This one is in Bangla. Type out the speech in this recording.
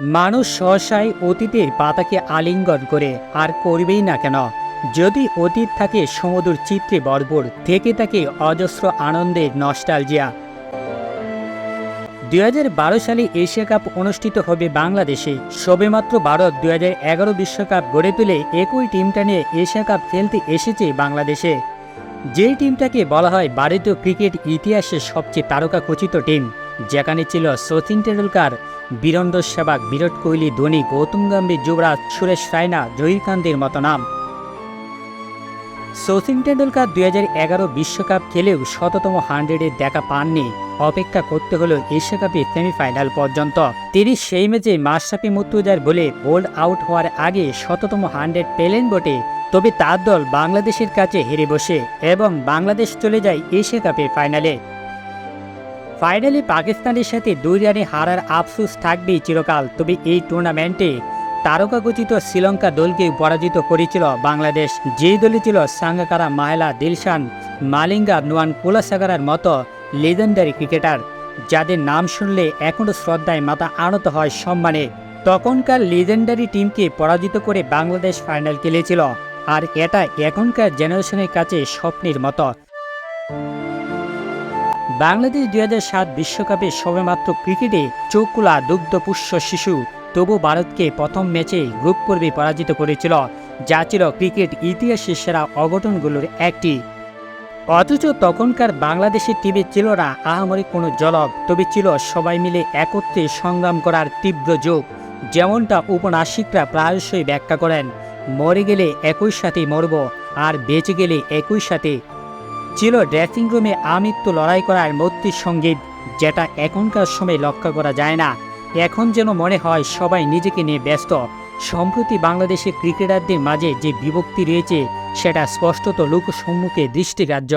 মানুষ সহসায় অতীতের পাতাকে আলিঙ্গন করে আর করবেই না কেন। যদি অতীত থাকে সমুদ্র চিত্রে বর্বর থেকে থাকে অজস্র আনন্দের নস্টালজিয়া দুই হাজার বারো সালে এশিয়া কাপ অনুষ্ঠিত হবে বাংলাদেশে। সবেমাত্র ভারত দুই বিশ্বকাপ গড়ে তুলে একই টিমটা নিয়ে এশিয়া কাপ খেলতে এসেছে বাংলাদেশে। যেই টিমটাকে বলা হয় ভারতীয় ক্রিকেট ইতিহাসের সবচেয়ে তারকা তারকাখচিত টিম, যেখানে ছিল সচিন টেন্ডুলকার বীরেন্দ্র সেবাক বিরাট কোহলি, ধোনি, গৌতম গম্ভীর, যুবরাজ, সুরেশ রায়না জহিরকান্তের মতো নাম। সচিন টেন্ডুলকার দুই বিশ্বকাপ খেলেও শততম হান্ড্রেডের দেখা পাননি। অপেক্ষা করতে হলো এশিয়া কাপের সেমিফাইনাল পর্যন্ত। তিনি সেই ম্যাচে মাশরাফি মুর্তুজার বলে বোল্ড আউট হওয়ার আগে শততম হান্ড্রেড পেলেন বটে। তবে তার দল বাংলাদেশের কাছে হেরে বসে এবং বাংলাদেশ চলে যায় এশিয়া কাপের ফাইনালে। ফাইনালে পাকিস্তানের সাথে দুই রানে হারার আফসুস থাকবেই চিরকাল। তবে এই টুর্নামেন্টে তারকাগচিত শ্রীলঙ্কা দলকে পরাজিত করেছিল বাংলাদেশ। যেই দলে ছিল সাঙ্গাকারা মাহেলা দিলশান, মালিঙ্গা নোয়ান কুলাসাগারার মতো লেজেন্ডারি ক্রিকেটার যাদের নাম শুনলে এখনও শ্রদ্ধায় মাথা আনত হয় সম্মানে। তখনকার লেজেন্ডারি টিমকে পরাজিত করে বাংলাদেশ ফাইনাল খেলেছিল। আর এটা এখনকার জেনারেশনের কাছে স্বপ্নের মতো। বাংলাদেশ দুই হাজার সাত বিশ্বকাপে সবেমাত্র ক্রিকেটে চৌকুলা দুগ্ধপুষ্য শিশু। তবু ভারতকে প্রথম ম্যাচে গ্রুপ পর্বে পরাজিত করেছিল। যা ছিল ক্রিকেট ইতিহাসের সেরা অঘটনগুলোর একটি। অথচ তখনকার বাংলাদেশের টিমে ছিল না আহামরি কোনো জলক। তবে ছিল সবাই মিলে একত্রে সংগ্রাম করার তীব্র যোগ। যেমনটা উপন্যাসিকরা প্রায়শই ব্যাখ্যা করেন, মরে গেলে একই সাথে মরব, আর বেঁচে গেলে একই সাথে ছিল ড্রেসিং রুমে আমৃত্যু লড়াই করার মূর্তির সংগীত যেটা এখনকার সময় লক্ষ্য করা যায় না। এখন যেন মনে হয় সবাই নিজেকে নিয়ে ব্যস্ত। সম্প্রতি বাংলাদেশে ক্রিকেটারদের মাঝে যে বিভক্তি রয়েছে, সেটা স্পষ্টত লোকসম্মুখে দৃষ্টিগ্রাহ্য।